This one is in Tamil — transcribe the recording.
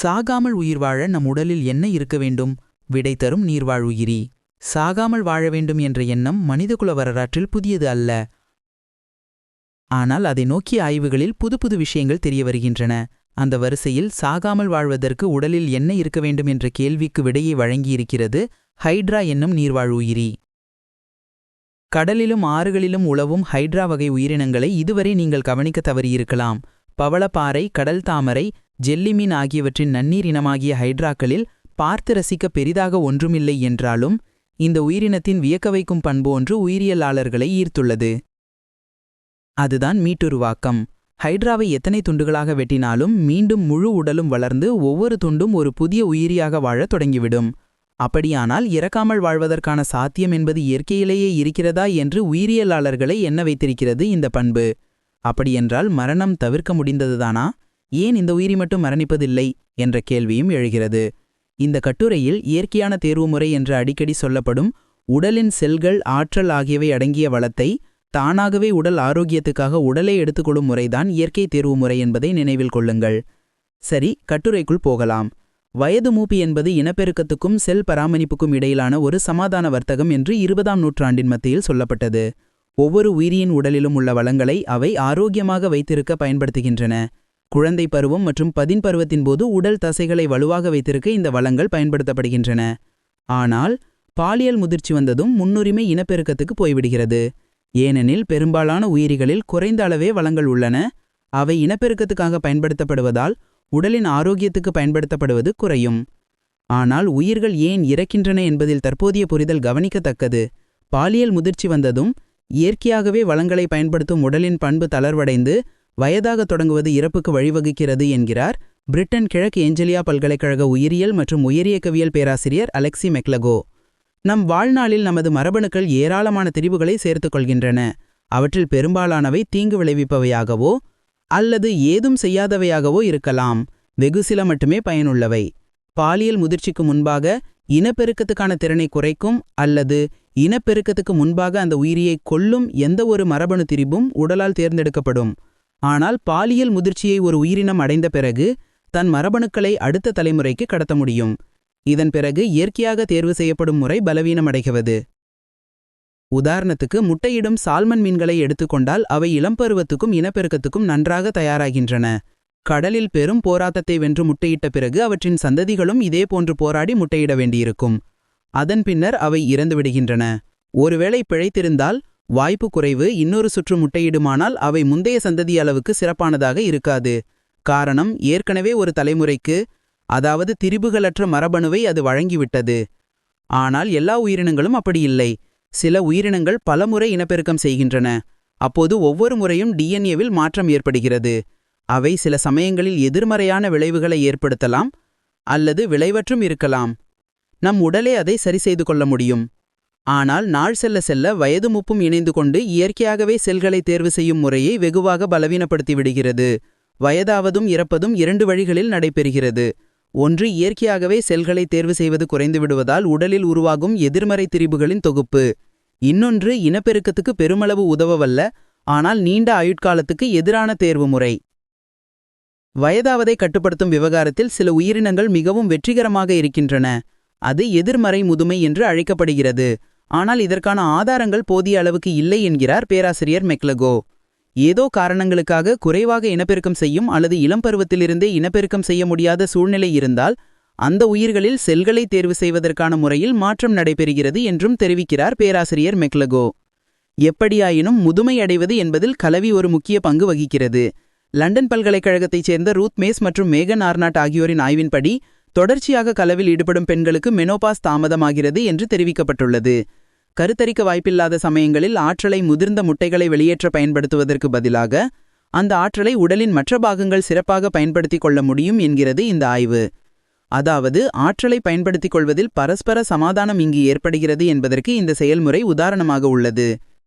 சாகாமல் உயிர் வாழ நம் உடலில் என்ன இருக்க வேண்டும்? விடை தரும் நீர்வாழ் உயிரி சாகாமல் வாழ வேண்டும் என்ற எண்ணம் மனிதகுல வரலாற்றில் புதியது அல்ல. ஆனால் அதை நோக்கிய ஆய்வுகளில் புது புது விஷயங்கள் தெரிய வருகின்றன. அந்த வரிசையில் சாகாமல் வாழ்வதற்கு உடலில் என்ன இருக்க வேண்டும் என்ற கேள்விக்கு விடையை வழங்கியிருக்கிறது ஹைட்ரா என்னும் நீர்வாழ் உயிரி கடலிலும் ஆறுகளிலும் உழவும் ஹைட்ரா வகை உயிரினங்களை இதுவரை நீங்கள் கவனிக்க தவறியிருக்கலாம். பவளப்பாறை கடல் தாமரை ஜெல்லிமீன் ஆகியவற்றின் நன்னீர் இனமாகிய ஹைட்ராக்களில் பார்த்து ரசிக்க பெரிதாக ஒன்றுமில்லை என்றாலும் இந்த உயிரினத்தின் வியக்க வைக்கும் பண்பு ஒன்று உயிரியலாளர்களை ஈர்த்துள்ளது. அதுதான் மீட்டுருவாக்கம். ஹைட்ராவை எத்தனை துண்டுகளாக வெட்டினாலும் மீண்டும் முழு உடலும் வளர்ந்து ஒவ்வொரு துண்டும் ஒரு புதிய உயிரியாக வாழத் தொடங்கிவிடும். அப்படியானால் இறக்காமல் வாழ்வதற்கான சாத்தியம் என்பது இயற்கையிலேயே இருக்கிறதா என்று உயிரியலாளர்களை எண்ண வைத்திருக்கிறது இந்த பண்பு. அப்படியென்றால் மரணம் தவிர்க்க முடிந்ததுதானா? ஏன் இந்த உயிரி மட்டும் மரணிப்பதில்லை? என்ற கேள்வியும் எழுகிறது. இந்த கட்டுரையில் இயற்கையான தேர்வுமுறை என்று அடிக்கடி சொல்லப்படும் உடலின் செல்கள் ஆற்றல் ஆகியவை அடங்கிய வளத்தை தானாகவே உடல் ஆரோக்கியத்துக்காக உடலை எடுத்துக்கொள்ளும் முறைதான் இயற்கை தேர்வு முறை என்பதை நினைவில் கொள்ளுங்கள். சரி கட்டுரைக்குள் போகலாம். வயது மூப்பு என்பது இனப்பெருக்கத்துக்கும் செல் பராமரிப்புக்கும் இடையிலான ஒரு சமாதான வர்த்தகம் என்று இருபதாம் நூற்றாண்டின் மத்தியில் சொல்லப்பட்டது. ஒவ்வொரு உயிரியின் உடலிலும் உள்ள வளங்களை அவை ஆரோக்கியமாக வைத்திருக்க பயன்படுத்துகின்றன. குழந்தை பருவம் மற்றும் பதின் பருவத்தின் போது உடல் தசைகளை வலுவாக வைத்திருக்க இந்த வளங்கள் பயன்படுத்தப்படுகின்றன. ஆனால் பாலியல் முதிர்ச்சி வந்ததும் முன்னுரிமை இனப்பெருக்கத்துக்கு போய்விடுகிறது. ஏனெனில் பெரும்பாலான உயிரிகளில் குறைந்த அளவே வளங்கள் உள்ளன. அவை இனப்பெருக்கத்துக்காக பயன்படுத்தப்படுவதால் உடலின் ஆரோக்கியத்துக்கு பயன்படுத்தப்படுவது குறையும். ஆனால் உயிர்கள் ஏன் இறக்கின்றன என்பதில் தற்போதைய புரிதல் கவனிக்கத்தக்கது. பாலியல் முதிர்ச்சி வந்ததும் இயற்கையாகவே வளங்களை பயன்படுத்தும் உடலின் பண்பு தளர்வடைந்து வயதாக தொடங்குவது இறப்புக்கு வழிவகுக்கிறது என்கிறார் பிரிட்டன் கிழக்கு ஏஞ்சலியா பல்கலைக்கழக உயிரியல் மற்றும் உயிரியக்கவியல் பேராசிரியர் அலெக்சி மெக்லகோ. நம் வாழ்நாளில் நமது மரபணுக்கள் ஏராளமான திரிவுகளை சேர்த்துக் கொள்கின்றன. அவற்றில் பெரும்பாலானவை தீங்கு விளைவிப்பவையாகவோ அல்லது ஏதும் செய்யாதவையாகவோ இருக்கலாம். வெகு சில மட்டுமே பயனுள்ளவை. பாலியல் முதிர்ச்சிக்கு முன்பாக இனப்பெருக்கத்துக்கான திறனை குறைக்கும் அல்லது இனப்பெருக்கத்துக்கு முன்பாக அந்த உயிரியை கொல்லும் எந்த ஒரு மரபணு திரிபும் உடலால் தேர்ந்தெடுக்கப்படும். ஆனால் பாலியல் முதிர்ச்சியை ஒரு உயிரினம் அடைந்த பிறகு தன் மரபணுக்களை அடுத்த தலைமுறைக்கு கடத்த முடியும். இதன் பிறகு இயற்கையாக தேர்வு செய்யப்படும் முறை பலவீனமடைகிறது. உதாரணத்துக்கு முட்டையிடும் சால்மன் மீன்களை எடுத்துக்கொண்டால் அவை இளம்பருவத்துக்கும் இனப்பெருக்கத்துக்கும் நன்றாக தயாராகின்றன. கடலில் பெரும் போராட்டத்தை வென்று முட்டையிட்ட பிறகு அவற்றின் சந்ததிகளும் இதே போன்று போராடி முட்டையிட வேண்டியிருக்கும். அதன் பின்னர் அவை இறந்துவிடுகின்றன ஒருவேளை பிழைத்திருந்தால் வாய்ப்பு குறைவு இன்னொரு சுற்று முட்டையிடுமானால் அவை முந்தைய சந்ததி அளவுக்கு சிறப்பானதாக இருக்காது. காரணம் ஏற்கனவே ஒரு தலைமுறைக்கு அதாவது திரிபுகளற்ற மரபணுவை அது வழங்கிவிட்டது. ஆனால் எல்லா உயிரினங்களும் அப்படி இல்லை. சில உயிரினங்கள் பலமுறை இனப்பெருக்கம் செய்கின்றன. அப்போது ஒவ்வொரு முறையும் டிஎன்ஏவில் மாற்றம் ஏற்படுகிறது. அவை சில சமயங்களில் எதிர்மறையான விளைவுகளை ஏற்படுத்தலாம் அல்லது விளைவற்றும் இருக்கலாம். நம் உடலே அதை சரி செய்து கொள்ள முடியும். ஆனால் நாள் செல்ல செல்ல வயது முப்பும் இணைந்து கொண்டு இயற்கையாகவே செல்களை தேர்வு செய்யும் முறையை வெகுவாக பலவீனப்படுத்தி விடுகிறது. வயதாவதும் இறப்பதும் இரண்டு வழிகளில் நடைபெறுகிறது. ஒன்று இயற்கையாகவே செல்களை தேர்வு செய்வது குறைந்து விடுவதால் உடலில் உருவாகும் எதிர்மறை திரிபுகளின் தொகுப்பு. இன்னொன்று இனப்பெருக்கத்துக்கு பெருமளவு உதவவல்ல ஆனால் நீண்ட ஆயுட்காலத்துக்கு எதிரான தேர்வு முறை. வயதாவதை கட்டுப்படுத்தும் விவகாரத்தில் சில உயிரினங்கள் மிகவும் வெற்றிகரமாக இருக்கின்றன. அது எதிர்மறை முதுமை என்று அழைக்கப்படுகிறது. ஆனால் இதற்கான ஆதாரங்கள் போதிய அளவுக்கு இல்லை என்கிறார் பேராசிரியர் மெக்லகோ. ஏதோ காரணங்களுக்காக குறைவாக இனப்பெருக்கம் செய்யும் அல்லது இளம் பருவத்திலிருந்தே இனப்பெருக்கம் செய்ய முடியாத சூழ்நிலை இருந்தால் அந்த உயிர்களில் செல்களை தேர்வு செய்வதற்கான முறையில் மாற்றம் நடைபெறுகிறது என்றும் தெரிவிக்கிறார் பேராசிரியர் மெக்லகோ. எப்படியாயினும் முதுமை அடைவது என்பதில் கலவி ஒரு முக்கிய பங்கு வகிக்கிறது. லண்டன் பல்கலைக்கழகத்தைச் சேர்ந்த ரூத் மேஸ் மற்றும் மேகன் ஆர்னாட் ஆகியோரின் ஆய்வின்படி தொடர்ச்சியாக கலவில் ஈடுபடும் பெண்களுக்கு மெனோபாஸ் தாமதமாகிறது என்று தெரிவிக்கப்பட்டுள்ளது. கருத்தரிக்க வாய்ப்பில்லாத சமயங்களில் ஆற்றலை முதிர்ந்த முட்டைகளை வெளியேற்ற பயன்படுத்துவதற்கு பதிலாக அந்த ஆற்றலை உடலின் மற்ற பாகங்கள் சிறப்பாக பயன்படுத்திக் கொள்ள முடியும் என்கிறது இந்த ஆய்வு. அதாவது ஆற்றலை பயன்படுத்திக் கொள்வதில் பரஸ்பர சமாதானம் இங்கு ஏற்படுகிறது என்பதற்கு இந்த செயல்முறை உதாரணமாக உள்ளது.